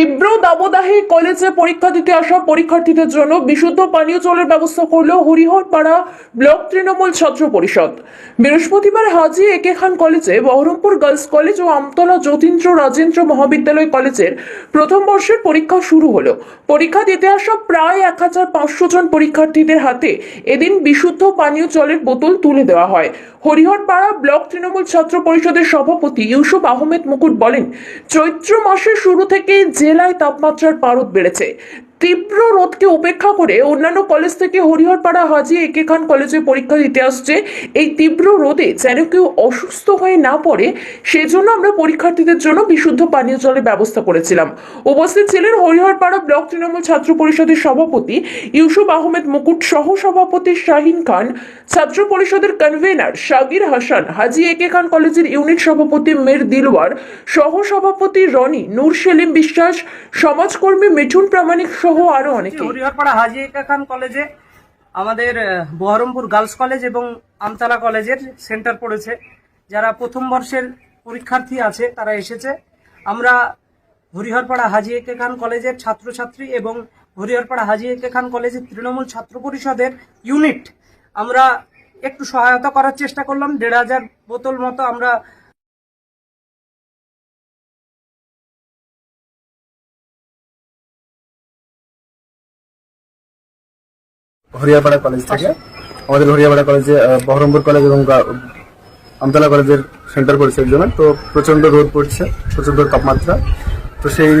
তীব্র দাবদাহে কলেজে পরীক্ষা দিতে আসা পরীক্ষার্থীদের জন্য বিশুদ্ধ পানীয় জলের ব্যবস্থা করল হরিহরপাড়া ব্লক তৃণমূল ছাত্র পরিষদ। বৃহস্পতিবার হাজি একে খান কলেজে বহরমপুর গার্লস কলেজ ও আমতলা যতীন্দ্র রাজেন্দ্র মহাবিদ্যালয় কলেজের প্রথম বর্ষের পরীক্ষা শুরু হলো। পরীক্ষা দিতে আসা প্রায় এক হাজার পাঁচশো জন পরীক্ষার্থীদের হাতে এদিন বিশুদ্ধ পানীয় জলের বোতল তুলে দেওয়া হয়। হরিহরপাড়া ব্লক তৃণমূল ছাত্র পরিষদের সভাপতি ইউসুফ আহমেদ মুকুট বলেন, চৈত্র মাসের শুরু থেকে জেলায় তাপমাত্রার পারদ বেড়েছে। তীব্র রোধকে উপেক্ষা করে অন্যান্য কলেজ থেকে হরিহরপাড়া হাজি একে খান কলেজে পরীক্ষা দিতে আসছে। এই তীব্র রোদে যেন কেউ অসুস্থ হয়ে না পড়ে, সেজন্য আমরা পরীক্ষার্থীদের জন্য বিশুদ্ধ পানীয় জলের ব্যবস্থা করেছিলাম। উপস্থিত ছিলেন হরিহরপাড়া ব্লক তৃণমূল ছাত্র পরিষদের সভাপতি ইউসুফ আহমেদ মুকুট সহ সভাপতি শাহিন খান, ছাত্র পরিষদের কনভেনার শাগির হাসান, হাজি একে খান কলেজের ইউনিট সভাপতি মের দিলওয়ার সহ সভাপতি রনি, নূর সেলিম বিশ্বাস, সমাজকর্মী মিঠুন প্রামাণিক সহ আরও অনেকে হরিহরপাড়া হাজি একা খান কলেজে আমাদের বহরমপুর গার্লস কলেজ এবং আমতলা কলেজের সেন্টার পড়েছে। যারা প্রথম বর্ষের পরীক্ষার্থী আছে তারা এসেছে। আমরা হরিহরপাড়া হাজি একে খান কলেজের ছাত্রছাত্রী এবং হরিহরপাড়া হাজি একে খান কলেজের তৃণমূল ছাত্র পরিষদের ইউনিট আমরা একটু সহায়তা করার চেষ্টা করলাম। দেড় হাজার বোতল মতো আমরা হরিয়াপাড়া কলেজ থেকে। আমাদের হরিয়াপাড়া কলেজে বহরমপুর কলেজ এবং আমতলা কলেজের সেন্টার পড়েছে একজনে তো প্রচণ্ড রোদ পড়ছে প্রচণ্ড তাপমাত্রা। তো সেই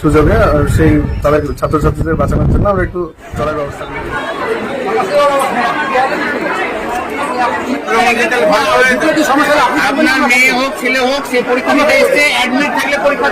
সুযোগে সেই তাদের ছাত্রছাত্রীদের বাঁচানোর জন্য আমরা একটু চলার ব্যবস্থা করি। আপনার মেয়ে হোক, ছেলে হোক, সে পরীক্ষা দিতে এসছে অ্যাডমিট থাকলে পরীক্ষা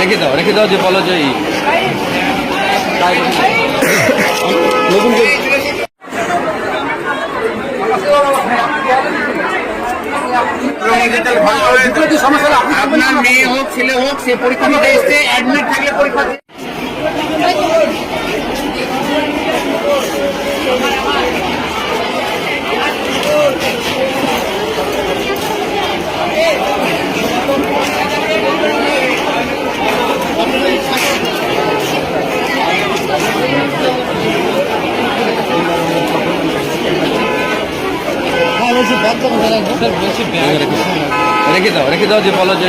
রেখে দাও রেখে দাও, যে বলো যে এই আপনার মেয়ে হোক, ছেলে হোক, সে পরীক্ষা দিতে এসছে অ্যাডমিট থাকলে পরীক্ষা রেখে দাও রেখে দাও যে বলো যে